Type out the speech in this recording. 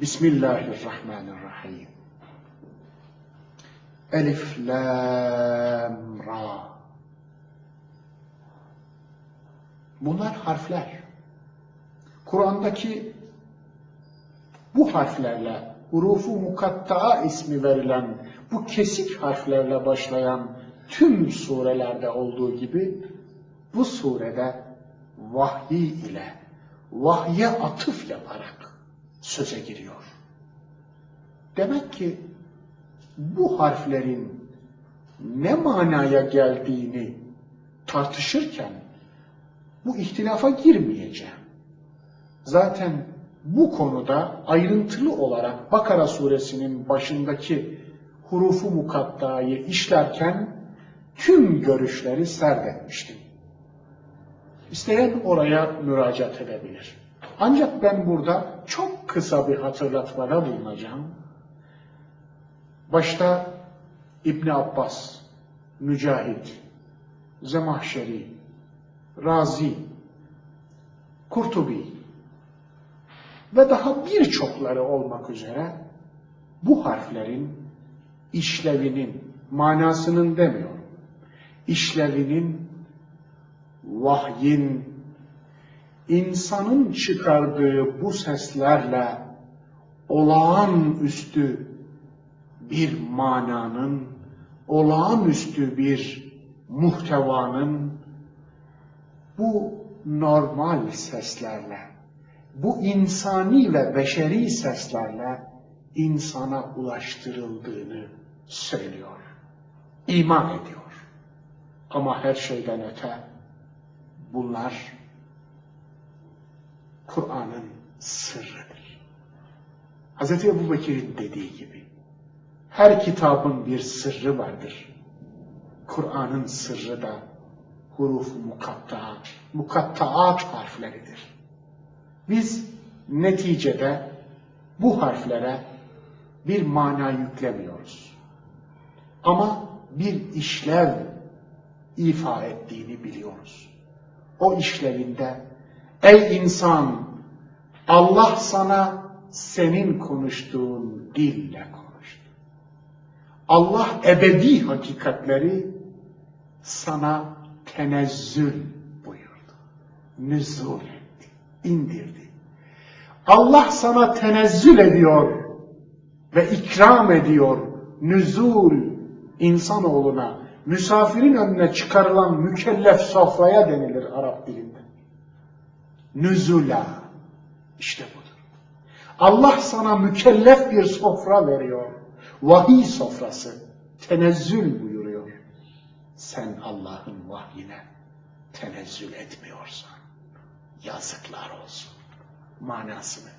Bismillahirrahmanirrahim. Elif, Lam, Ra. Bunlar harfler. Kur'an'daki bu harflerle, hurufu mukatta'a ismi verilen, bu kesik harflerle başlayan tüm surelerde olduğu gibi, bu surede vahyi ile, vahye atıf yaparak söze giriyor. Demek ki bu harflerin ne manaya geldiğini tartışırken bu ihtilafa girmeyeceğim. Zaten bu konuda ayrıntılı olarak Bakara suresinin başındaki hurufu mukattayı işlerken tüm görüşleri serdetmiştim. İsteyen oraya müracaat edebilir. Ancak ben burada çok kısa bir hatırlatmada bulunacağım. Başta İbni Abbas, Mücahit, Zemahşeri, Razi, Kurtubi ve daha birçokları olmak üzere bu harflerin işlevinin, manasının demiyorum, işlevinin vahyin, insanın çıkardığı bu seslerle olağanüstü bir mananın, olağanüstü bir muhtevanın bu normal seslerle, bu insani ve beşeri seslerle insana ulaştırıldığını söylüyor. İman ediyor. Ama her şeyden öte bunlar Kur'an'ın sırrıdır. Hz. Ebu Bekir'in dediği gibi her kitabın bir sırrı vardır. Kur'an'ın sırrı da huruf mukatta, mukattaat harfleridir. Biz neticede bu harflere bir mana yüklemiyoruz. Ama bir işlev ifa ettiğini biliyoruz. O işlevinde ey insan Allah sana senin konuştuğun dille konuştu. Allah ebedi hakikatleri sana tenezzül buyurdu. Nüzul etti, indirdi. Allah sana tenezzül ediyor ve ikram ediyor. Nüzul insanoğluna, misafirin önüne çıkarılan mükellef sofraya denilir Arap dilinde. Nüzula. İşte budur. Allah sana mükellef bir sofra veriyor. Vahiy sofrası. Tenezzül buyuruyor. Sen Allah'ın vahyine tenezzül etmiyorsan yazıklar olsun manasını